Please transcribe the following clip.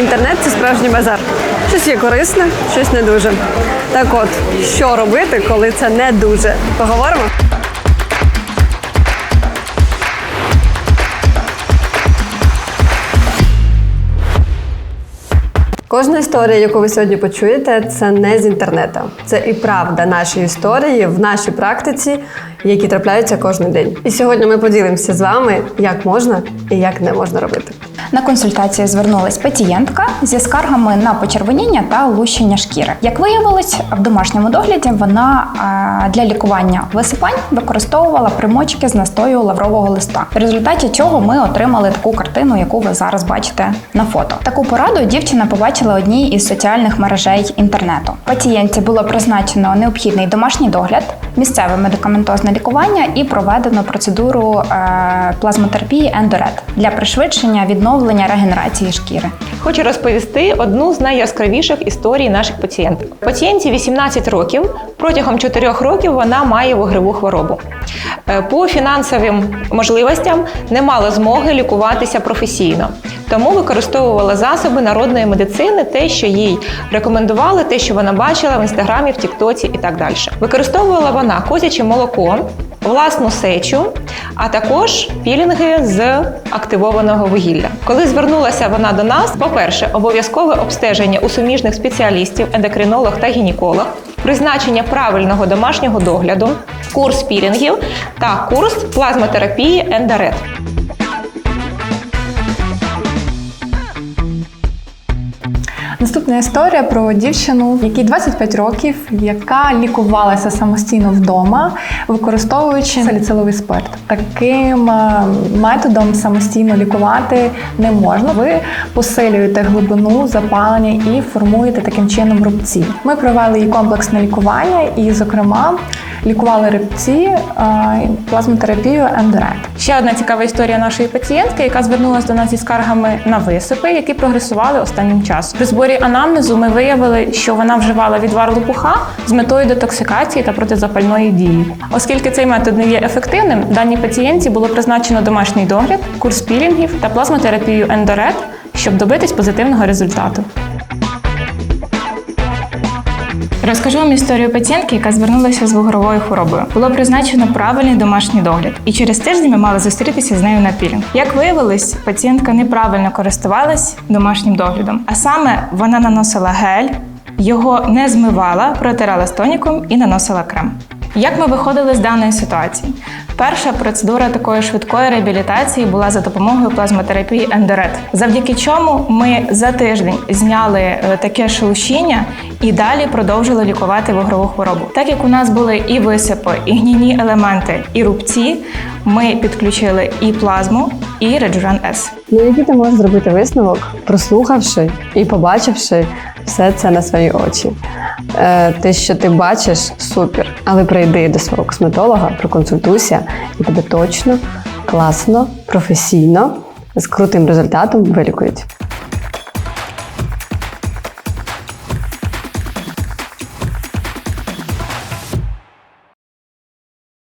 Інтернет це справжній базар. Щось є корисне, щось не дуже. Так от, що робити, коли це не дуже? Поговоримо? Кожна історія, яку ви сьогодні почуєте, це не з інтернету. Це і правда наші історії в нашій практиці, які трапляються кожен день. І сьогодні ми поділимося з вами, як можна і як не можна робити. На консультацію звернулась пацієнтка зі скаргами на почервоніння та лущення шкіри. Як виявилось, в домашньому догляді вона е, для лікування висипань використовувала примочки з настою лаврового листа, в результаті чого ми отримали таку картину, яку ви зараз бачите на фото. Таку пораду дівчина побачила одній із соціальних мережей інтернету. Пацієнтці було призначено необхідний домашній догляд, місцеве медикаментозне лікування і проведено процедуру е, плазмотерапії ендорет для пришвидшення відновлення регенерації шкіри. Хочу розповісти одну з найяскравіших історій наших пацієнтів. Пацієнті 18 років. Протягом 4 років вона має вугреву хворобу. Е, По фінансовим можливостям не мала змоги лікуватися професійно, тому використовувала засоби народної медицини, те, що їй рекомендували, те, що вона бачила в інстаграмі, в Тіктоці і так далі. Використовувала вона козяче молоко, власну сечу, а також пілінги з активованого вугілля. Коли звернулася вона до нас, по-перше, обов'язкове обстеження у суміжних спеціалістів, ендокринолог та гінеколог, призначення правильного домашнього догляду, курс пілінгів та курс плазмотерапії ендорет. Наступна історія про дівчину, якій 25 років, яка лікувалася самостійно вдома, використовуючи саліциловий спирт. Таким е, методом самостійно лікувати не можна. Ви посилюєте глибину запалення і формуєте таким чином рубці. Ми провели їй комплексне лікування і, зокрема, лікували рубці е, плазмотерапією ендерет. Ще одна цікава історія нашої пацієнтки, яка звернулася до нас зі скаргами на висипи, які прогресували останнім часом. При зборі анамнезу ми виявили, що вона вживала відвар лопуха з метою детоксикації та протизапальної дії. Оскільки цей метод не є ефективним, даній пацієнтці було призначено домашній догляд, курс пілінгів та плазмотерапію ендорет, щоб добитись позитивного результату. Розкажу вам історію пацієнтки, яка звернулася з вугровою хворобою. Було призначено правильний домашній догляд, і через тиждень ми мали зустрітися з нею на пілінг. Як виявилось, пацієнтка неправильно користувалась домашнім доглядом, а саме вона наносила гель, його не змивала, протирала з тоніком і наносила крем. Як ми виходили з даної ситуації? Перша процедура такої швидкої реабілітації була за допомогою плазмотерапії ендорет, завдяки чому ми за тиждень зняли е, таке шелушіння і далі продовжили лікувати вугрову хворобу. Так як у нас були і висипи, і гніні елементи, і рубці, ми підключили і плазму, і Реджуран С. Ну, який ти можеш зробити висновок, прослухавши і побачивши все це на свої очі. Е, те, що ти бачиш, супер. Але прийди до свого косметолога, проконсультуйся, і тебе точно, класно, професійно, з крутим результатом вилікують.